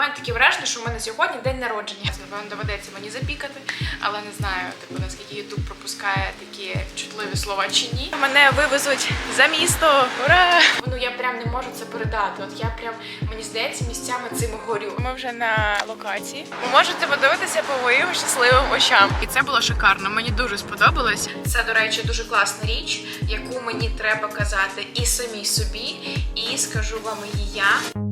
мене таке враження, що в мене сьогодні день народження. Напевно, доведеться мені запікати, але не знаю, типу, наскільки Ютуб пропускає такі чутливі слова чи ні. Мене вивезуть за місто. Ура! Ну я прям не можу це передати. От я прям мені здається місцями цим горю. Ми вже на локації. Ви можете подивитися по моїм щасливим очам. І це було шикарно. Мені дуже сподобалось. Це, до речі, дуже класна річ, яку мені треба казати і самій собі, і скажу вам її я.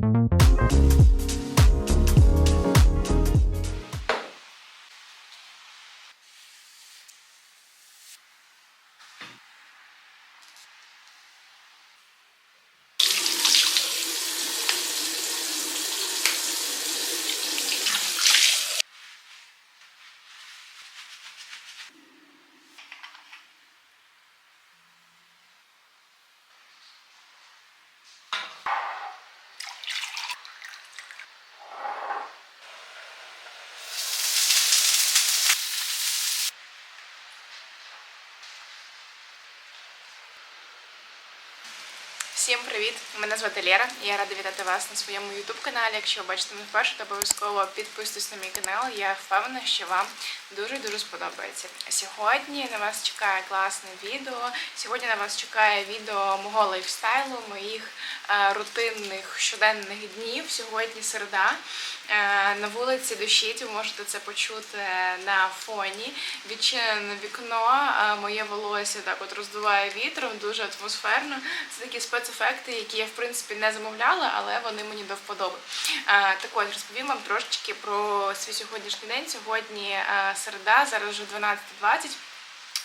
Всім привіт! Мене звати Лера. Я рада вітати вас на своєму youtube каналі. Якщо ви бачите мене вперше, то обов'язково підписуйтесь на мій канал. Я впевнена, що вам дуже дуже сподобається. Сьогодні на вас чекає класне відео. Сьогодні на вас чекає відео мого лайфстайлу, моїх е, рутинних щоденних днів. Сьогодні середа. Е, на вулиці дощить, ви можете це почути на фоні. Відчинене вікно, е, моє волосся так от роздуває вітром, дуже атмосферно. Це такі спецефекти, які я в принципі не замовляла, але вони мені до вподоби. Також Так ось розповім вам трошечки про свій сьогоднішній день. Сьогодні е, середа, зараз вже 12.20.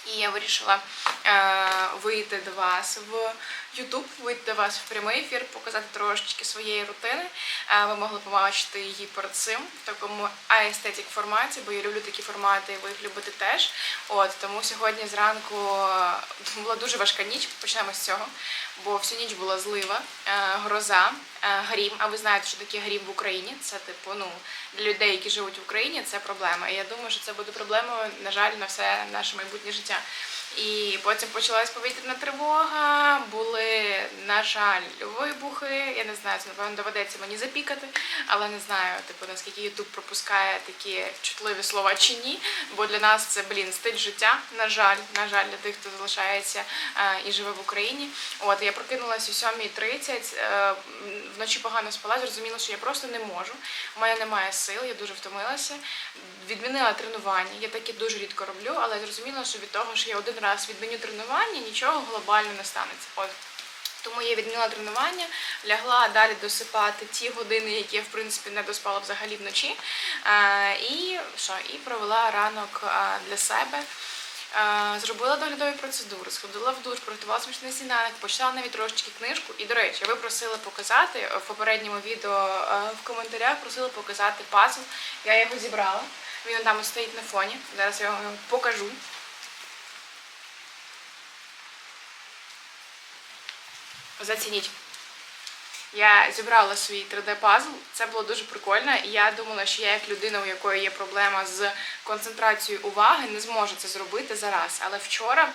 І я вирішила е, вийти до вас в YouTube, вийти до вас в прямий ефір, показати трошечки своєї рутини. Е, ви могли побачити її перед цим в такому аестетик форматі, бо я люблю такі формати, і ви їх любите теж. От тому сьогодні зранку е, була дуже важка ніч. Почнемо з цього, бо всю ніч була злива, гроза, грім. А ви знаєте, що таке грім в Україні? Це типу, ну для людей, які живуть в Україні, це проблема. І я думаю, що це буде проблемою, на жаль, на все наше майбутнє життя. есть І потім почалась повітряна тривога, були, на жаль, вибухи. Я не знаю, це напевно доведеться мені запікати, але не знаю, типу, наскільки Ютуб пропускає такі чутливі слова чи ні. Бо для нас це блін стиль життя. На жаль, на жаль, для тих, хто залишається е, і живе в Україні. От я прокинулася о 7.30, е, вночі погано спала, зрозуміла, що я просто не можу. У мене немає сил, я дуже втомилася. Відмінила тренування. Я таке дуже рідко роблю, але зрозуміла, що від того, що я один раз відміню тренування, нічого глобально не станеться. От. Тому я відмінила тренування, лягла далі досипати ті години, які я в принципі не доспала взагалі вночі. Е, і що? І провела ранок е, для себе. Е, Зробила доглядові процедури, сходила в душ, приготувала смачний сніданок, почитала навіть трошечки книжку. І, до речі, ви просили показати в попередньому відео в коментарях просили показати пазл. Я його зібрала. Він там стоїть на фоні. Зараз я його покажу. Зацініть. Я зібрала свій 3D-пазл. Це було дуже прикольно. І я думала, що я, як людина, у якої є проблема з концентрацією уваги, не зможу це зробити зараз. Але вчора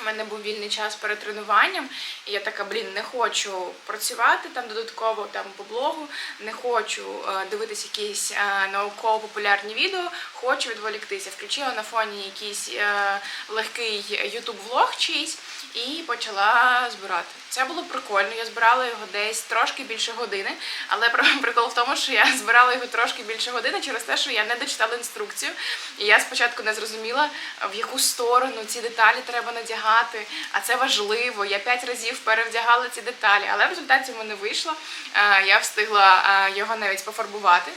у мене був вільний час перед тренуванням, і я така, блін, не хочу працювати там додатково там по блогу, не хочу е, дивитись якісь е, науково-популярні відео, хочу відволіктися. Включила на фоні якийсь е, легкий ютуб влог чийсь і почала збирати. Це було прикольно. Я збирала його десь трошки більше години, але прикол в тому, що я збирала його трошки більше години через те, що я не дочитала інструкцію. І я спочатку не зрозуміла, в яку сторону ці деталі треба надягати. А це важливо. Я п'ять разів перевдягала ці деталі, але в результаті в мене вийшло. Е, Я встигла е, його навіть пофарбувати.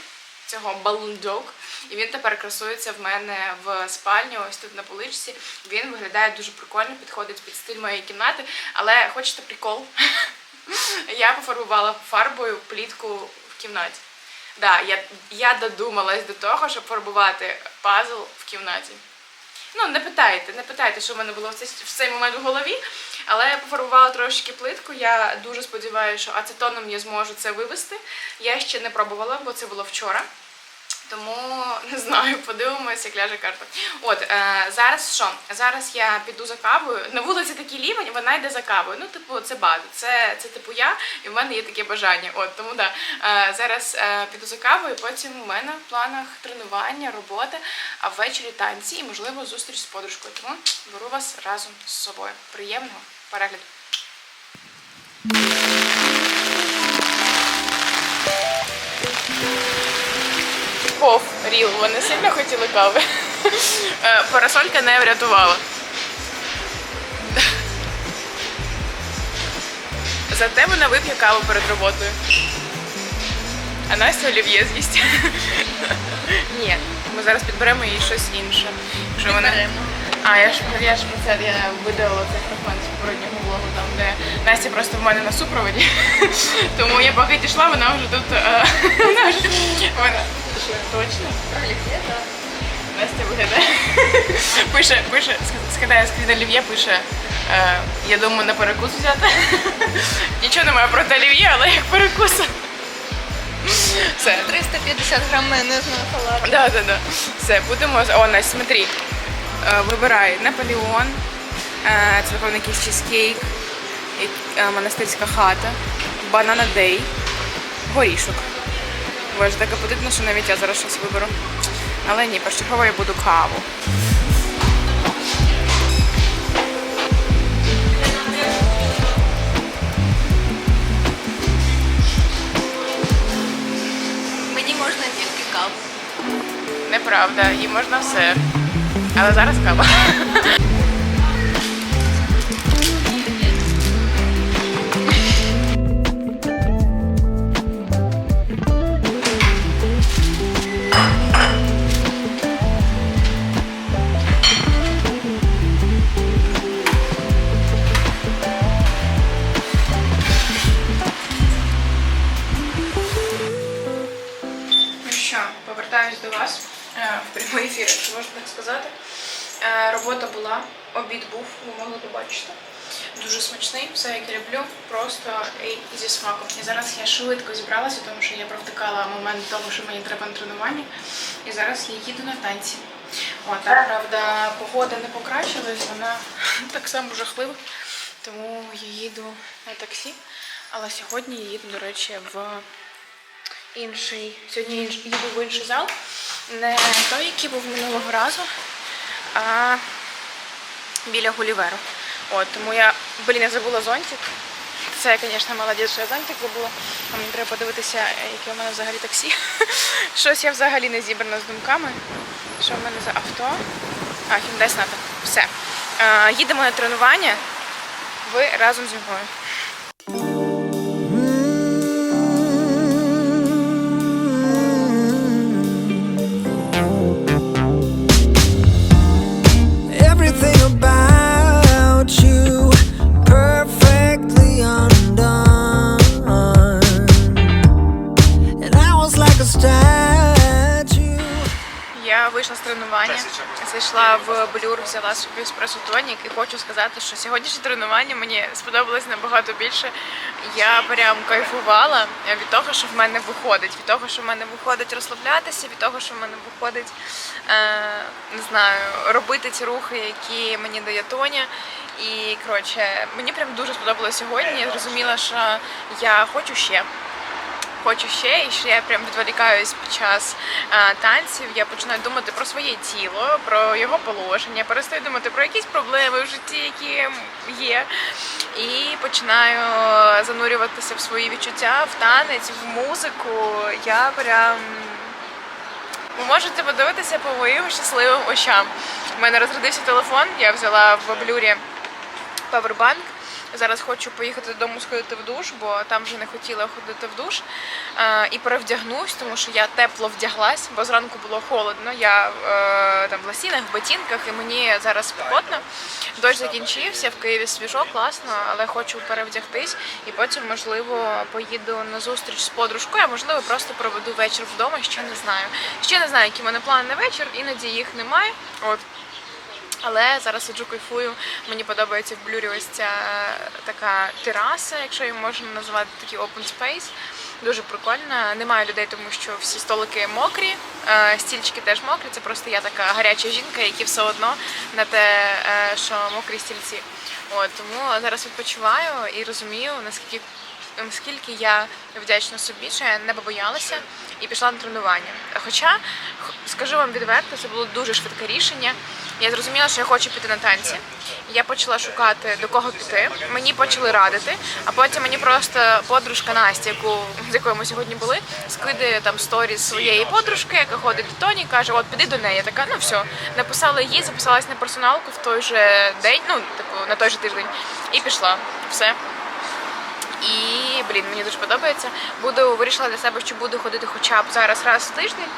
Цього dog. І він тепер красується в мене в спальні, ось тут на поличці. Він виглядає дуже прикольно, підходить під стиль моєї кімнати. Але хочете прикол? Я пофарбувала фарбою плітку в кімнаті. Да, я, я додумалась до того, щоб фарбувати пазл в кімнаті. Ну, не питайте, не питайте, що в мене було в цей, в цей момент в голові. Але я пофарбувала трошки плитку. Я дуже сподіваюся, що ацетоном я зможу це вивести. Я ще не пробувала, бо це було вчора. Тому не знаю, подивимося, як ляже карта. От е, зараз що? Зараз я піду за кавою. На вулиці такий рівень, вона йде за кавою. Ну, типу, це база. Це, це типу я, і в мене є таке бажання. От тому да. Е, зараз е, піду за кавою, потім у мене в планах тренування, робота, а ввечері танці і можливо зустріч з подружкою. Тому беру вас разом з собою. Приємного перегляду. Пов, ріл, вони сильно хотіли кави. Е, Парасолька не врятувала. Зате вона вип'є каву перед роботою. А Настя олів'є з'їсть. Ні, ми зараз підберемо їй щось інше. Якщо вона... А, я ж я ж про це я видалила цей фрагмент з попереднього влогу, там де Настя просто в мене на супроводі. Тому я поки дійшла, вона вже тут. е, Вона вже вона. Точно? Настя виглядає. Пише, пише, ск- скидає скрін олів'є, пише. Е, я думаю, на перекус взяти. Нічого немає проти олів'є, але як перекус. Все. 350 грам майонезного салату. Да, да, да. Все, будемо. О, Настя, смотри. Е, Вибирай Наполеон. Е, Це, напевно, якийсь чизкейк, е, монастирська хата, банана дей, горішок. Боже, так апетитно, що навіть я зараз щось виберу. Але ні, першочергово я буду каву. Мені можна тільки каву. Неправда, їй можна все. Але зараз кава. Ну швидко зібралася, тому що я провтикала момент того, що мені треба на тренування. І зараз я їду на танці. О, так, правда, погода не покращилась, вона так само жахлива. Тому я їду на таксі. Але сьогодні я їду, до речі, в інший. Сьогодні інш- їду в інший зал. Не той, який був минулого разу, а біля Гуліверу. От, тому я, блін, я забула зонтик. Це, звісно, молодець, що я зонтик забула. А мені треба подивитися, яке у мене взагалі таксі. Щось я взагалі не зібрана з думками. Що в мене за авто? А, Hyundai Sonata. Все. Їдемо на тренування. Ви разом зі мною. Тренування, зайшла в блюр, взяла собі еспресо тонік і хочу сказати, що сьогоднішнє тренування мені сподобалось набагато більше. Я прям кайфувала від того, що в мене виходить, від того, що в мене виходить розслаблятися, від того, що в мене виходить е, не знаю, робити ті рухи, які мені дає Тоня. І коротше, мені прям дуже сподобалось сьогодні. Я зрозуміла, що я хочу ще хочу ще, і ще я прям відволікаюсь під час а, танців. Я починаю думати про своє тіло, про його положення, перестаю думати про якісь проблеми в житті, які є. І починаю занурюватися в свої відчуття, в танець, в музику. Я прям. Ви можете подивитися по моїм щасливим очам. У мене розрядився телефон, я взяла в блюрі павербанк. Зараз хочу поїхати додому сходити в душ, бо там вже не хотіла ходити в душ. Е, і перевдягнусь, тому що я тепло вдяглась, бо зранку було холодно. Я е, там в лосінах, в ботинках, і мені зараз спекотно. Дощ закінчився, в Києві свіжо, класно, але хочу перевдягтись і потім, можливо, поїду на зустріч з подружкою, а можливо, просто проведу вечір вдома, ще не знаю. Ще не знаю, які в мене плани на вечір, іноді їх немає. От. Але зараз сиджу кайфую. Мені подобається в е, така тераса, якщо її можна назвати такий open space. Дуже прикольно. Немає людей, тому що всі столики мокрі, е, стільчики теж мокрі. Це просто я така гаряча жінка, які все одно на те, е, що мокрі стільці. От тому зараз відпочиваю і розумію, наскільки наскільки я вдячна собі, що я не побоялася і пішла на тренування. Хоча, скажу вам відверто, це було дуже швидке рішення. Я зрозуміла, що я хочу піти на танці. Я почала шукати до кого піти. Мені почали радити, а потім мені просто подружка Настя, яку з якою ми сьогодні були, скидає там сторіс своєї подружки, яка ходить до Тоні, каже: От піди до неї. Я така, ну все, написала їй, записалась на персоналку в той же день, ну типу на той же тиждень, і пішла. Все. І блін, мені дуже подобається. Буду вирішила для себе, що буду ходити хоча б зараз раз в тиждень,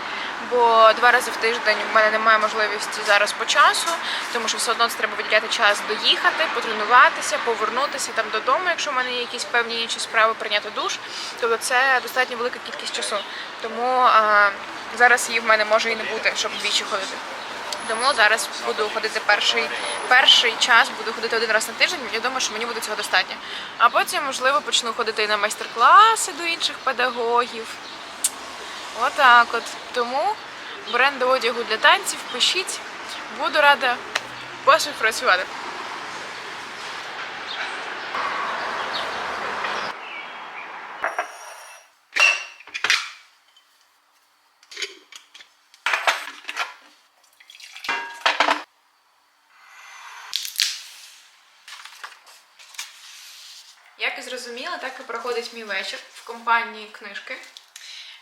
бо два рази в тиждень в мене немає можливості зараз по часу, тому що все одно це треба виділяти час доїхати, потренуватися, повернутися там додому, якщо в мене є якісь певні інші справи, прийняти душ. Тобто це достатньо велика кількість часу. Тому а, зараз її в мене може і не бути, щоб двічі ходити. Тому зараз буду ходити перший, перший час, буду ходити один раз на тиждень. Я думаю, що мені буде цього достатньо. А потім, можливо, почну ходити і на майстер-класи до інших педагогів. Отак от. Тому бренди одягу для танців пишіть. Буду рада поспівпрацювати. Як і зрозуміла, так і проходить мій вечір в компанії книжки.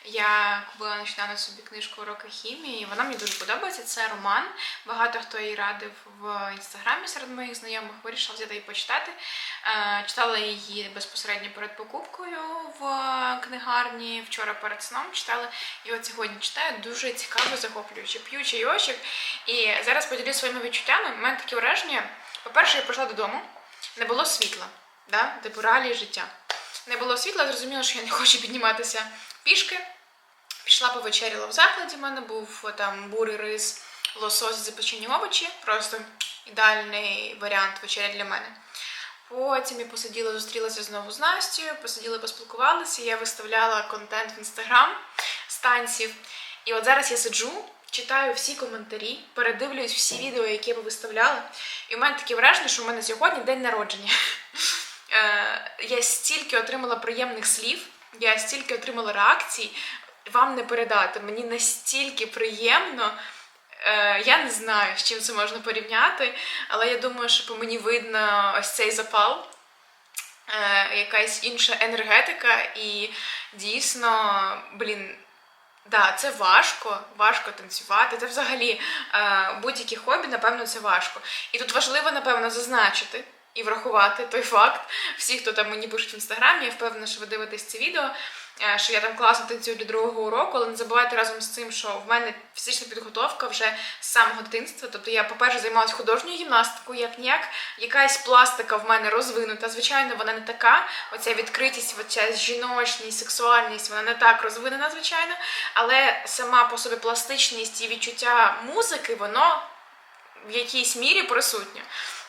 Я купила нещодавно собі книжку уроки хімії. Вона мені дуже подобається. Це роман. Багато хто її радив в інстаграмі серед моїх знайомих. Вирішила взяти її почитати. Е, Читала її безпосередньо перед покупкою в книгарні. Вчора перед сном читала. І от сьогодні читаю дуже цікаво, захоплююче. П'ю чайочок. І зараз поділюсь своїми відчуттями. У мене таке враження. По-перше, я прийшла додому, не було світла, да? типу реалії життя. Не було світла, зрозуміла, що я не хочу підніматися пішки. Пішла повечеряла в закладі. У мене був там бурий рис, лосось, запечені овочі. Просто ідеальний варіант вечеря для мене. Потім я посиділа, зустрілася знову з Настю, посиділи, поспілкувалися. Я виставляла контент в інстаграм з танців. І от зараз я сиджу, читаю всі коментарі, передивлююсь всі відео, які ви виставляли. І в мене таке враження, що в мене сьогодні день народження. Е, Я стільки отримала приємних слів, я стільки отримала реакцій, вам не передати. Мені настільки приємно. Е, Я не знаю, з чим це можна порівняти, але я думаю, що по мені видно ось цей запал, е, якась інша енергетика, і дійсно, блін. Да, це важко, важко танцювати. Це взагалі будь-які хобі, напевно, це важко. І тут важливо, напевно, зазначити і врахувати той факт. Всі, хто там мені пишуть в інстаграмі, я впевнена, що ви дивитесь це відео, е, що я там класно танцюю для другого уроку, але не забувайте разом з цим, що в мене фізична підготовка вже з самого дитинства. Тобто я, по-перше, займалася художньою гімнастикою, як ніяк, якась пластика в мене розвинута. Звичайно, вона не така. Оця відкритість, оця жіночність, сексуальність, вона не так розвинена, звичайно, але сама по собі пластичність і відчуття музики, воно в якійсь мірі присутнє.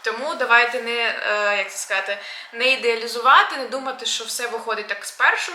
Тому давайте не, е, як це сказати, не ідеалізувати, не думати, що все виходить так спершу.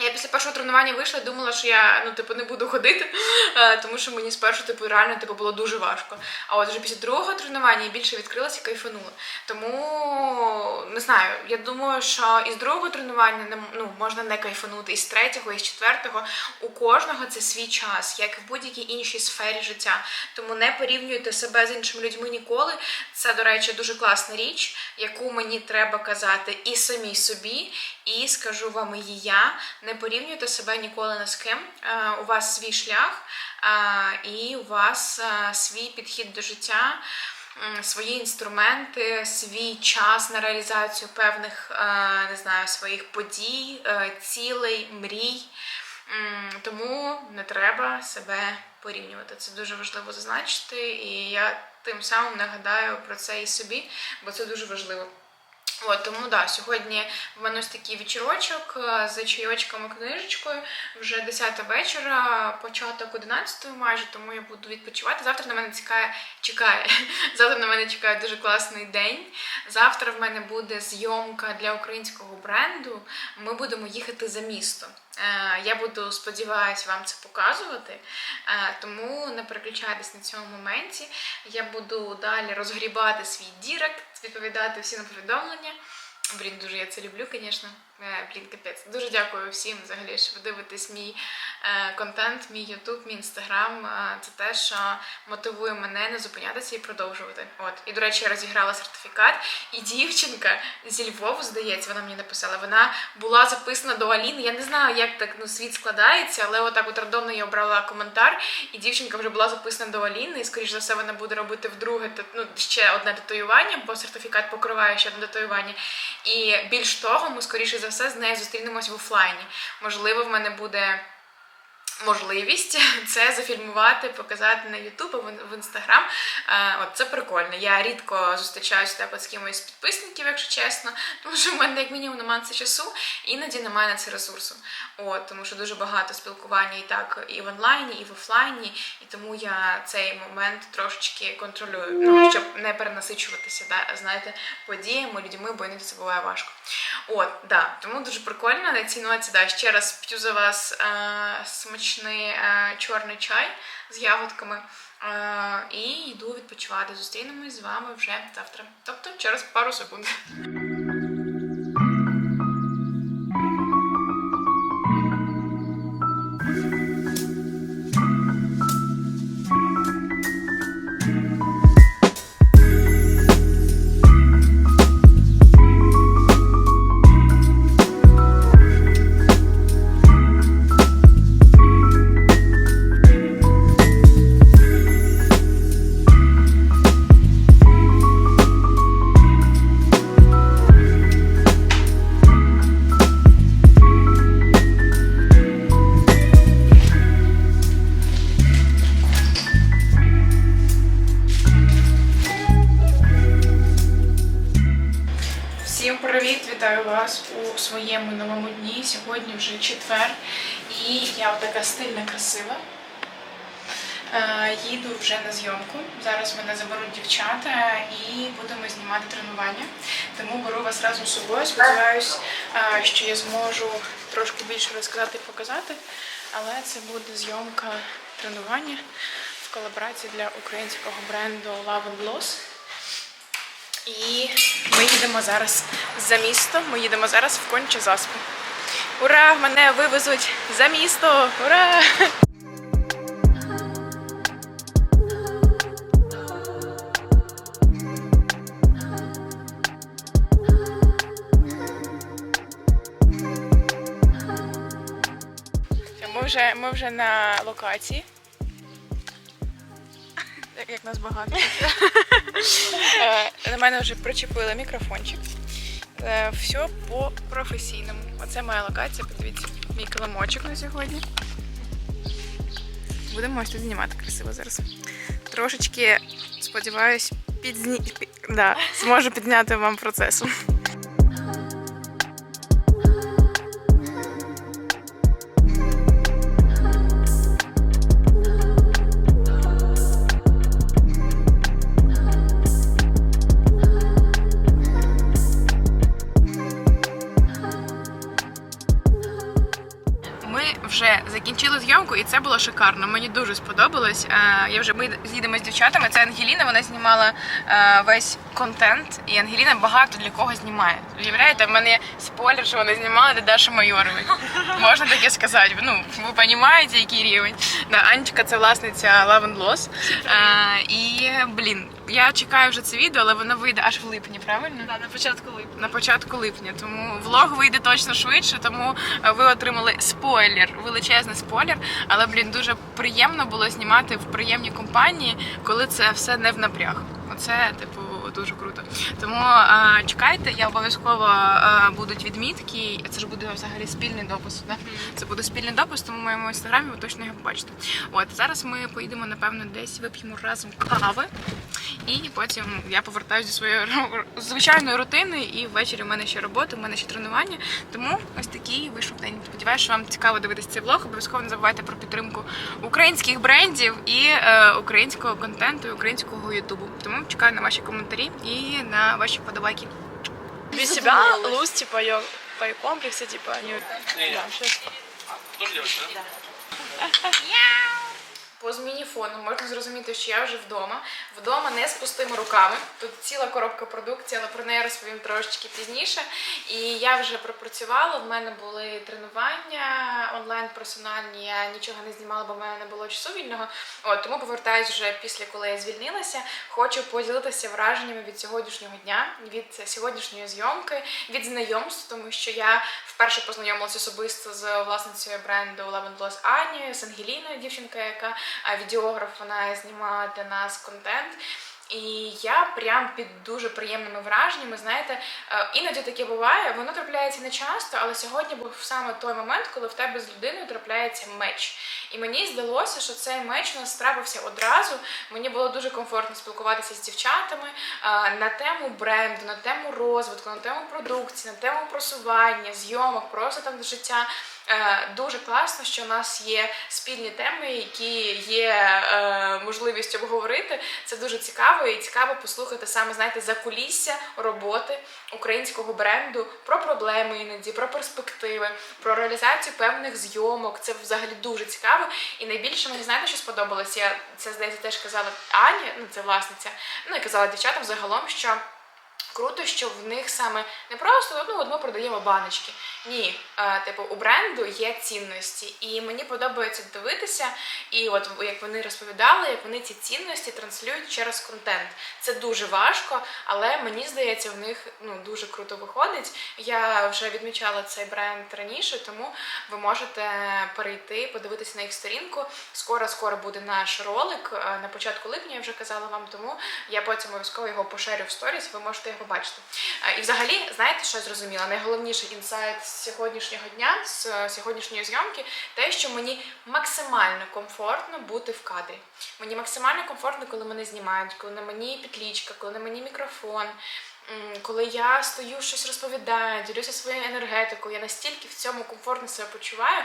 Я після першого тренування вийшла думала, що я ну, типу, не буду ходити, е, тому що мені спершу типу, реально типу, було дуже важко. А от вже після другого тренування я більше відкрилася і кайфанула. Тому не знаю, я думаю, що із другого тренування ну, можна не кайфанути, із третього, із четвертого. У кожного це свій час, як і в будь-якій іншій сфері життя. Тому не порівнюйте себе з іншими людьми ніколи. Це, до речі, дуже класна річ, яку мені треба казати і самій собі, і скажу вам її я. Не порівнюйте себе ніколи ні з ким. Е, У вас свій шлях, е, і у вас е, свій підхід до життя. Свої інструменти, свій час на реалізацію певних не знаю, своїх подій, цілей, мрій. Тому не треба себе порівнювати. Це дуже важливо зазначити, і я тим самим нагадаю про це і собі, бо це дуже важливо. От, тому да, сьогодні в мене ось такий вечірочок е, з чайочком книжечкою. Вже 10 вечора, початок 11 майже, тому я буду відпочивати. Завтра на мене цікає, чекає. Завтра на мене чекає дуже класний день. Завтра в мене буде зйомка для українського бренду. Ми будемо їхати за місто. Е, Я буду, сподіваюся, вам це показувати. Е, Тому не переключайтесь на цьому моменті. Я буду далі розгрібати свій дірект, відповідати всі на повідомлення. Блін, дуже я це люблю, звісно. Е, Блін, капець. Дуже дякую всім взагалі, що ви дивитесь мій е, контент, мій Ютуб, мій інстаграм. Е, Це те, що мотивує мене не зупинятися і продовжувати. От. І, до речі, я розіграла сертифікат. І дівчинка зі Львову, здається, вона мені написала. Вона була записана до Аліни. Я не знаю, як так ну, світ складається, але отак от рандомно я обрала коментар, і дівчинка вже була записана до Аліни, і скоріш за все вона буде робити вдруге ну, ще одне татуювання, бо сертифікат покриває ще одне татуювання. І більш того, ми скоріше за все з нею зустрінемось в офлайні. Можливо, в мене буде можливість це зафільмувати, показати на YouTube або в Instagram. Е, От це прикольно. Я рідко зустрічаюся так от з кимось з підписників, якщо чесно, тому що в мене як мінімум немає це часу, іноді немає на це ресурсу. От тому що дуже багато спілкування і так і в онлайні, і в офлайні, і тому я цей момент трошечки контролюю, ну щоб не перенасичуватися, да, знаєте, подіями, людьми, бо іноді це буває важко. От, да, тому дуже прикольно. На цій ноці, да, ще раз п'ю за вас е, смачний е, чорний чай з ягодками. Е, і йду відпочивати. Зустрінемось з вами вже завтра. Тобто через пару секунд. Привіт! Вітаю вас у своєму новому дні. Сьогодні вже четвер, і я така стильна, красива. Е, їду вже на зйомку. Зараз мене заберуть дівчата і будемо знімати тренування. Тому беру вас разом з собою. Сподіваюсь, е, що я зможу трошки більше розказати і показати. Але це буде зйомка тренування в колаборації для українського бренду Love and Loss. І ми їдемо зараз за місто. Ми їдемо зараз в конче заспу. Ура! Мене вивезуть за місто! Ура! Ми вже, ми вже на локації. Як, нас багато. Е, На мене вже причепили мікрофончик. Е, Все по професійному. Оце моя локація. Подивіться, мій килимочок на сьогодні. Будемо ось тут знімати красиво зараз. Трошечки, сподіваюсь, підзні... да, зможу підняти вам процесу. Було шикарно. Мені дуже сподобалось. Е, Я вже ми з'їдемо з дівчатами. Це Ангеліна. Вона знімала е, весь контент, і Ангеліна багато для кого знімає. Уявляєте, в мене є спойлер, що вона знімала для Даші Майорової. Можна таке сказати. Ну, ви розумієте, який рівень. Да, Анечка це власниця Love and Loss. Е, І блін, я чекаю вже це відео, але воно вийде аж в липні, правильно? Да, на початку липня. на початку липня. Тому влог вийде точно швидше, тому е, ви отримали спойлер, величезний спойлер. Але блін, дуже приємно було знімати в приємній компанії, коли це все не в напряг. Оце, типу, дуже круто. Тому е, чекайте, я обов'язково е, будуть відмітки. Це ж буде взагалі спільний допис. Да? Це буде спільний допис, тому в моєму інстаграмі ви точно його побачите. От зараз ми поїдемо, напевно, десь вип'ємо разом кави. І потім я повертаюся до своєї звичайної рутини, і ввечері в мене ще робота, в мене ще тренування. Тому ось такий вийшов день. Сподіваюся, що вам цікаво дивитися цей влог. Обов'язково не забувайте про підтримку українських брендів і е, українського контенту, і українського ютубу. Тому чекаю на ваші коментарі і на ваші подобайки. без себя луз, типа, ее по комплексе, типа, не... Да, щас. По зміні фону можна зрозуміти, що я вже вдома. Вдома не з пустими руками. Тут ціла коробка продукції, але про неї розповім трошечки пізніше. І я вже пропрацювала. В мене були тренування онлайн персональні. Я нічого не знімала, бо в мене не було часу вільного. От тому повертаюсь вже після, коли я звільнилася. Хочу поділитися враженнями від сьогоднішнього дня, від сьогоднішньої зйомки, від знайомств, тому що я вперше познайомилася особисто з власницею бренду Love Loss Ані, з Ангеліною, дівчинка, яка відеограф, вона знімає для нас контент. І я прям під дуже приємними враженнями. Знаєте, е, іноді таке буває, воно трапляється не часто, але сьогодні був саме той момент, коли в тебе з людиною трапляється меч. І мені здалося, що цей меч у нас трапився одразу. Мені було дуже комфортно спілкуватися з дівчатами е, на тему бренду, на тему розвитку, на тему продукції, на тему просування, зйомок, просто там життя. Е, Дуже класно, що у нас є спільні теми, які є е, можливість обговорити. Це дуже цікаво і цікаво послухати саме знаєте за кулісся роботи українського бренду про проблеми іноді, про перспективи, про реалізацію певних зйомок. Це взагалі дуже цікаво. І найбільше мені знаєте, що сподобалося. Я це здається теж казала Ані, ну це власниця. Ну і казала дівчатам загалом, що. Круто, що в них саме не просто ну ми продаємо баночки. Ні, е, типу у бренду є цінності, і мені подобається дивитися. І от як вони розповідали, як вони ці цінності транслюють через контент. Це дуже важко, але мені здається, в них ну дуже круто виходить. Я вже відмічала цей бренд раніше, тому ви можете перейти, подивитися на їх сторінку. Скоро скоро буде наш ролик. е, На початку липня я вже казала вам, тому я потім обов'язково його поширю в сторіс. Ви можете його побачити. Е, І взагалі, знаєте, що я зрозуміла? Найголовніший інсайт сьогоднішнього дня, з сьогоднішньої зйомки, те, що мені максимально комфортно бути в кадрі. Мені максимально комфортно, коли мене знімають, коли на мені підлічка, коли на мені мікрофон. Коли я стою, щось розповідаю, ділюся своєю енергетикою, я настільки в цьому комфортно себе почуваю,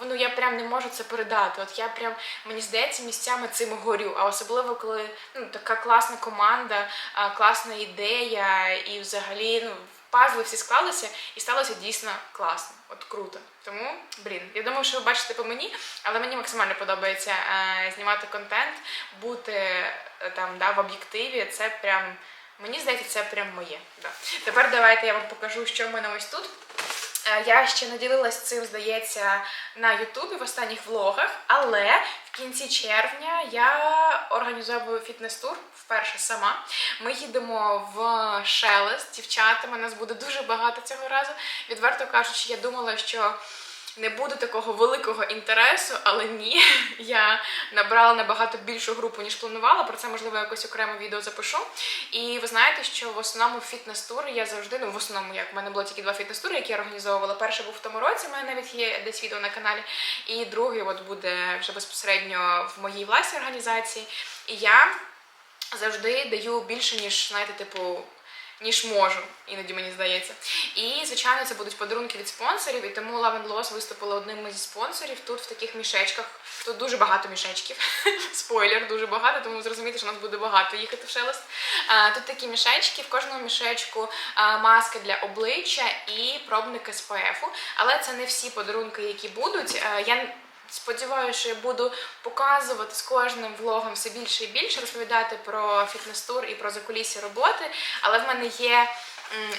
ну я прям не можу це передати. От я прям мені здається місцями цим горю. А особливо коли ну така класна команда, класна ідея, і взагалі ну пазли всі склалися, і сталося дійсно класно. От круто. Тому, блін, я думаю, що ви бачите по мені, але мені максимально подобається е, знімати контент, бути е, там да, в об'єктиві. Це прям. Мені здається, це прям моє. Да. Тепер давайте я вам покажу, що в мене ось тут. Е, Я ще не ділилась цим, здається, на Ютубі в останніх влогах, але в кінці червня я організовую фітнес-тур вперше сама. Ми їдемо в Шелест дівчатами. Нас буде дуже багато цього разу. Відверто кажучи, я думала, що не буде такого великого інтересу, але ні. Я набрала набагато більшу групу, ніж планувала. Про це можливо якось окремо відео запишу. І ви знаєте, що в основному фітнес-тури я завжди, ну в основному, як в мене було тільки два фітнес-тури, які я організовувала. Перший був в тому році, в мене навіть є десь відео на каналі. І другий от буде вже безпосередньо в моїй власній організації. І я завжди даю більше, ніж, знаєте, типу. Ніж можу, іноді мені здається. І, звичайно, це будуть подарунки від спонсорів, і тому Love Loss виступили одним із спонсорів. Тут в таких мішечках. Тут дуже багато мішечків. Спойлер, дуже багато, тому зрозумієте, що нас буде багато їхати в шелест. Тут такі мішечки, в кожному мішечку маски для обличчя і пробники з ПФу. Але це не всі подарунки, які будуть. А, Я Сподіваюся, що я буду показувати з кожним влогом все більше і більше, розповідати про фітнес-тур і про закулісся роботи. Але в мене є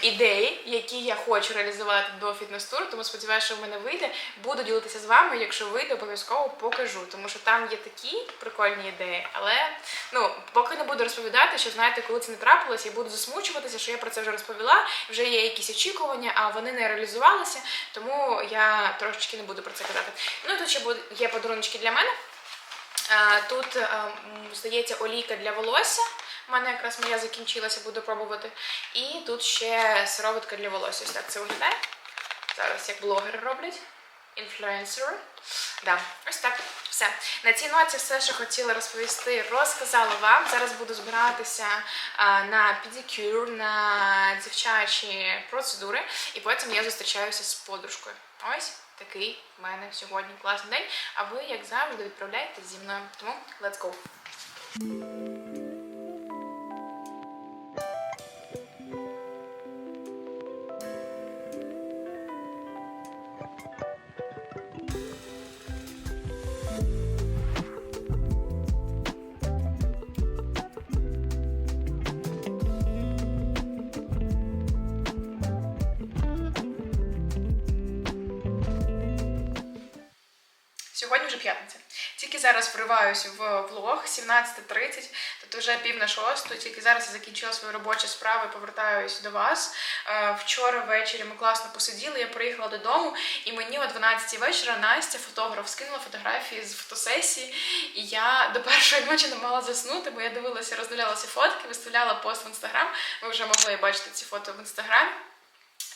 ідеї, які я хочу реалізувати до фітнес-туру, тому сподіваюся, що в мене вийде. Буду ділитися з вами. Якщо вийде, обов'язково покажу, тому що там є такі прикольні ідеї. Але ну поки не буду розповідати, що знаєте, коли це не трапилось, я буду засмучуватися, що я про це вже розповіла. Вже є якісь очікування, а вони не реалізувалися. Тому я трошечки не буду про це казати. Ну і тут ще буде є подарунки для мене. Е, Тут, е, здається, олійка для волосся. У мене якраз моя закінчилася, буду пробувати. І тут ще сироватка для волосся. Ось так це виглядає. Зараз як блогери роблять. Інфлюенсери. Да, ось так. Все. На цій ноті все, що хотіла розповісти, розказала вам. Зараз буду збиратися а, на педикюр, на дівчачі процедури, і потім я зустрічаюся з подружкою. Ось такий в мене сьогодні класний день. А ви, як завжди, відправляєтесь зі мною. Тому let's go! 17.30, тобто вже пів на шосту. Тільки зараз я закінчила свої робочі справи, повертаюсь до вас. Е, Вчора ввечері ми класно посиділи. Я приїхала додому, і мені о 12 вечора Настя, фотограф, скинула фотографії з фотосесії. І я до першої ночі не могла заснути, бо я дивилася, роздивлялася фотки, виставляла пост в інстаграм. Ви вже могли бачити ці фото в інстаграмі.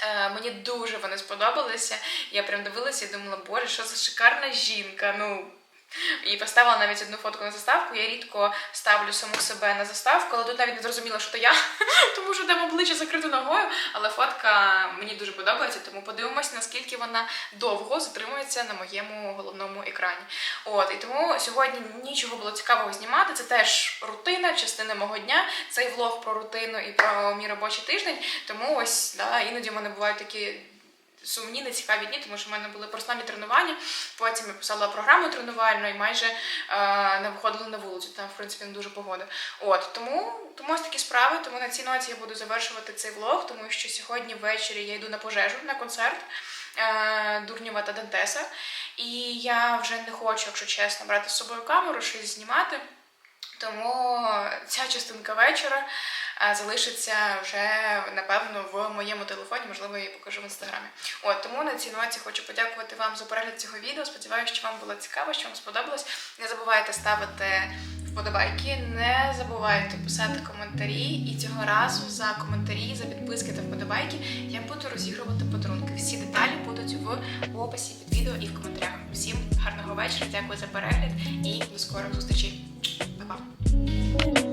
Е, Мені дуже вони сподобалися. Я прям дивилася і думала, боже, що за шикарна жінка. Ну. І поставила навіть одну фотку на заставку. Я рідко ставлю саму себе на заставку, але тут навіть не зрозуміла, що то я, тому що там обличчя закрите ногою. Але фотка мені дуже подобається, тому подивимось, наскільки вона довго затримується на моєму головному екрані. От і тому сьогодні нічого було цікавого знімати. Це теж рутина, частина мого дня. Цей влог про рутину і про мій робочий тиждень. Тому ось да, іноді в мене бувають такі. Сумні, нецікаві дні, тому що в мене були personальні тренування. Потім я писала програму тренувальну і майже е, не виходила на вулицю. Там, в принципі, не дуже погода. От тому, тому ось такі справи. Тому на цій ноті я буду завершувати цей влог, тому що сьогодні ввечері я йду на пожежу на концерт е, Дурнєва та Дантеса. І я вже не хочу, якщо чесно, брати з собою камеру, щось знімати. Тому ця частинка вечора залишиться вже напевно в моєму телефоні, можливо, я її покажу в інстаграмі. От тому на цій ноті хочу подякувати вам за перегляд цього відео. Сподіваюся, що вам було цікаво, що вам сподобалось. Не забувайте ставити вподобайки, не забувайте писати коментарі. І цього разу за коментарі, за підписки та вподобайки я буду розігрувати подарунки. Всі деталі будуть в описі під відео і в коментарях. Всім гарного вечора, дякую за перегляд і до скорих зустрічей. Па-па!